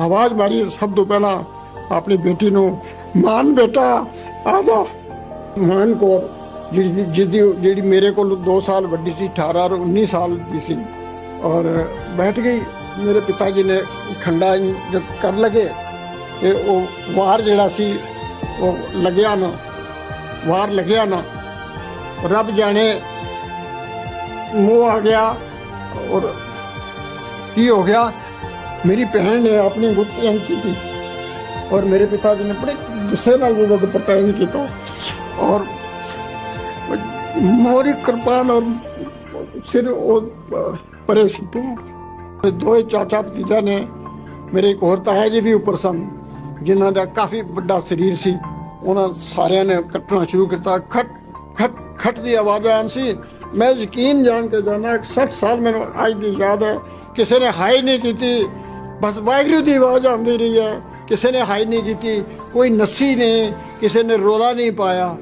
ਆਵਾਜ਼ ਮਾਰੀ, ਸਭ ਤੋਂ ਪਹਿਲਾਂ ਆਪਣੀ ਬੇਟੀ ਨੂੰ, ਮਾਨ ਬੇਟਾ ਆ ਜਾ ਮਾਨ ਕੋਰ ਜਿਹੜੀ ਜਿਹਦੀ ਜਿਹੜੀ ਮੇਰੇ ਕੋਲ 2 ਸਾਲ ਵੱਡੀ ਸੀ 18 ਔਰ 19 ਸਾਲ ਦੀ ਸੀ। ਔਰ ਬੈਠ ਗਈ, ਮੇਰੇ ਪਿਤਾ ਜੀ ਨੇ ਖੰਡਾ ਜਦ ਕਰ ਲਗੇ, ਤੇ ਉਹ ਵਾਰ ਜਿਹੜਾ ਸੀ, ਉਹ ਲੱਗਿਆ ਨਾ, ਵਾਰ ਲੱਗਿਆ ਨਾ। ਰੱਬ ਜਾਣੇ, ਮੂੰਹ ਆ ਗਿਆ, ਔਰ ਕੀ ਹੋ ਗਿਆ? ਮੇਰੀ ਭੈਣ ਨੇ ਆਪਣੀ ਗੁੱਤੀ ਅੰਕ ਕੀਤੀ। ਔਰ ਮੇਰੇ ਪਿਤਾ ਜੀ ਨੇ ਬੜੇ ਗੁੱਸੇ ਨਾਲ ਜਦੋਂ ਦੁਪੱਟਾ ਇੰਕ ਕੀਤਾ। ਔਰ ਮੋਰੀ ਕਿਰਪਾਨ ਔਰ ਸਿਰ ਉਹ ਪਰੇ ਸੀ। ਤੇ ਦੋਏ ਚਾਚਾ ਭਤੀਜਾ ਨੇ ਮੇਰੇ ਇੱਕ ਹੋਰ ਤਾਇਆ ਜੀ ਵੀ ਉੱਪਰ ਸਨ, ਜਿਨ੍ਹਾਂ ਦਾ ਕਾਫੀ ਵੱਡਾ ਸਰੀਰ ਸੀ। ਉਹਨਾਂ ਸਾਰਿਆਂ ਨੇ ਕੱਟਣਾ ਸ਼ੁਰੂ ਕੀਤਾ। ਖਟ ਖਟ ਖਟ ਦੀ ਆਵਾਜ਼ ਆਨ ਸੀ। ਮੈਂ ਯਕੀਨ ਜਾਣ ਕੇ ਜਾਣਾ 60 ਸਾਲ ਮੈਨੂੰ ਅੱਜ ਦੀ ਯਾਦ ਹੈ। ਕਿਸੇ ਨੇ ਹਾਈ ਨਹੀਂ ਕੀਤੀ। ਬਸ ਵਾਹਿਗੁਰੂ ਦੀ ਆਵਾਜ਼ ਆਉਂਦੀ ਰਹੀ ਹੈ। ਕਿਸੇ ਨੇ ਹਾਈ ਨਹੀਂ ਕੀਤੀ, ਕੋਈ ਨੱਸੀ ਨੇ ਕਿਸੇ ਨੇ ਰੋਲਾ ਨਹੀਂ ਪਾਇਆ।